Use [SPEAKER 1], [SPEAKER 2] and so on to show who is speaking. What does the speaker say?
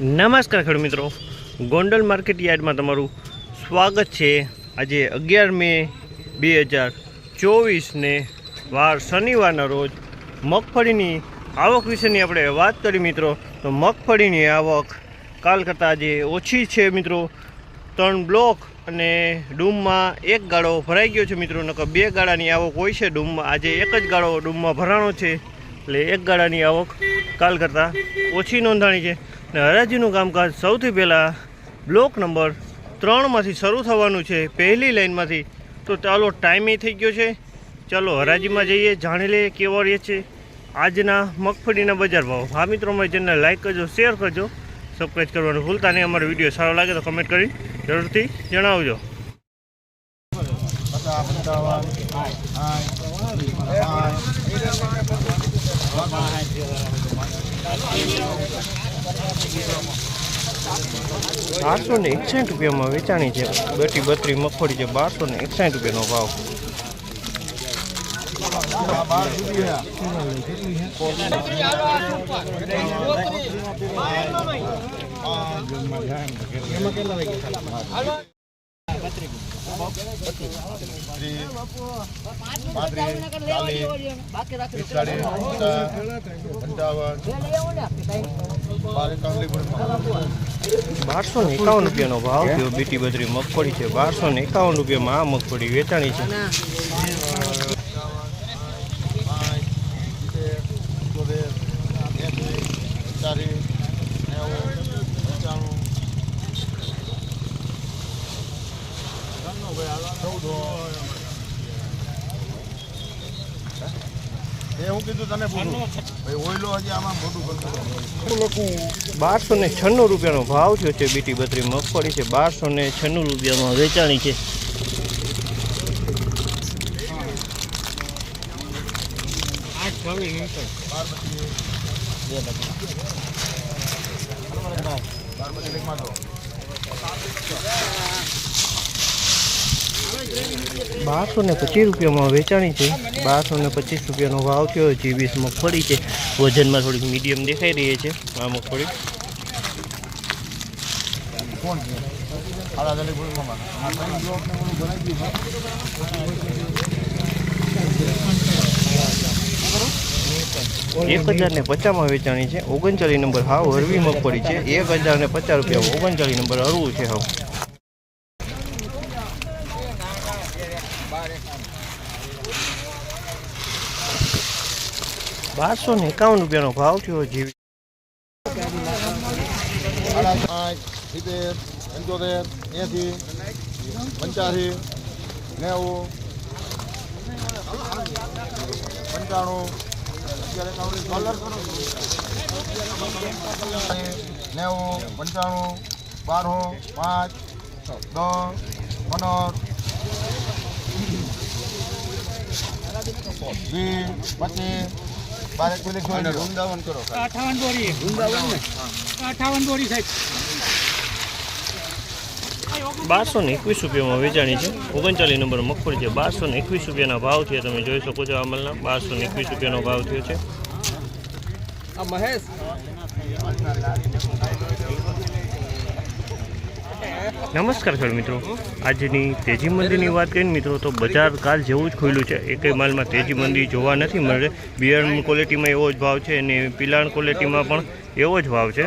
[SPEAKER 1] નમસ્કાર ખેડૂત મિત્રો. ગોંડલ માર્કેટ યાર્ડમાં તમારું સ્વાગત છે. આજે અગિયાર મે બે હજાર ચોવીસને વાર શનિવારના રોજ મગફળીની આવક વિશેની આપણે વાત કરી મિત્રો. તો મગફળીની આવક કાલ કરતાં આજે ઓછી છે મિત્રો. ત્રણ બ્લોક અને ડૂમમાં એક ગાળો ભરાઈ ગયો છે મિત્રો. નકર બે ગાળાની આવક હોય છે ડૂમમાં. આજે એક જ ગાળો ડૂમમાં ભરાણો છે. એટલે એક ગાળાની આવક કાલ કરતાં ઓછી નોંધાણી છે. ને હરાજીનું કામકાજ સૌથી પહેલાં બ્લોક નંબર ત્રણમાંથી શરૂ થવાનું છે પહેલી લાઇનમાંથી. તો ચાલો ટાઈમે થઈ ગયો છે. ચાલો હરાજીમાં જઈએ, જાણી લઈએ કેવો રહે છે આજના મગફળીના બજાર ભાવ. હા મિત્રો ચેનલ લાઈક કરજો શેર કરજો સબસ્ક્રાઈબ કરવાનું ભૂલતા નહીં. અમારો વીડિયો સારો લાગે તો કમેન્ટ કરી જરૂરથી જણાવજો.
[SPEAKER 2] પચાસ પંચાવન
[SPEAKER 1] બારસો ને એકસાઠ રૂપિયામાં વેચાણી છે. બેટી બત્રી મગફળી છે બારસો ને એકસાઠ રૂપિયાનો ભાવ.
[SPEAKER 2] એકાવન
[SPEAKER 1] બારસો ને એકાવન રૂપિયાનો ભાવ થયો બીટી બત્રી મગફળી છે બારસો ને એકાવન રૂપિયામાં આ મગફળી વેચાણી છે
[SPEAKER 2] ચાલીસ નેવું પંચાણું એ કીધું તને ઓઈલો હજી આમાં મોટું
[SPEAKER 1] બારસો ને છન્નું રૂપિયાનો ભાવ થયો છે બીટી બત્રી મગફળી છે. બારસો ને છન્નું રૂપિયામાં વેચાણી છે.
[SPEAKER 2] બાર
[SPEAKER 1] બારસો ને પચીસ રૂપિયામાં વેચાણી છે. બારસો ને પચીસ રૂપિયાનો ભાવ થયો છે. વીસ મગફળી છે. વજનમાં થોડીક મીડિયમ દેખાઈ રહી છે. આ મગફળી. એક હજાર ને પચાસમાં વેચાણી છે. ઓગણચાલીસ નંબર હાવ હરવી મગફળી છે. એક હજાર ને પચાસ રૂપિયા ઓગણચાલીસ નંબર હરવું છે હાવ. બારસો ને એકાવન રૂપિયાનો ભાવ થયો જીવી
[SPEAKER 2] સિત્તેર, પંચોતેર, એસી, પંચ્યાસી, નેવું, પંચાણું નેવું, પંચાણું બારો પાંચ, દસ, પંદર, વીસ, પચીસ બારેક મિનિટ વૃંદાવન કરો
[SPEAKER 3] અઠાવન બોરી અઠાવન બોરી સાહેબ.
[SPEAKER 1] બારસો ને એકવીસ રૂપિયામાં વેચાણી છે. ઓગણચાલીસ નંબર મગફળી છે. બારસો ને એકવીસ રૂપિયાના ભાવ છે. તમે જોઈ શકો છો અમલના. બારસો ને એકવીસ રૂપિયાનો ભાવ થયો છે.
[SPEAKER 3] મહેશ?
[SPEAKER 1] નમસ્કાર ખેડૂત મિત્રો. આજની તેજી મંદીની વાત કરીને મિત્રો, તો બજાર કાલ જેવું જ ખુલ્યું છે. એકેય માલમાં તેજી મંદી જોવા નથી મળે. બિયારણ ક્વોલિટીમાં એવો જ ભાવ છે અને પિલાણ ક્વોલિટીમાં પણ એવો જ ભાવ છે.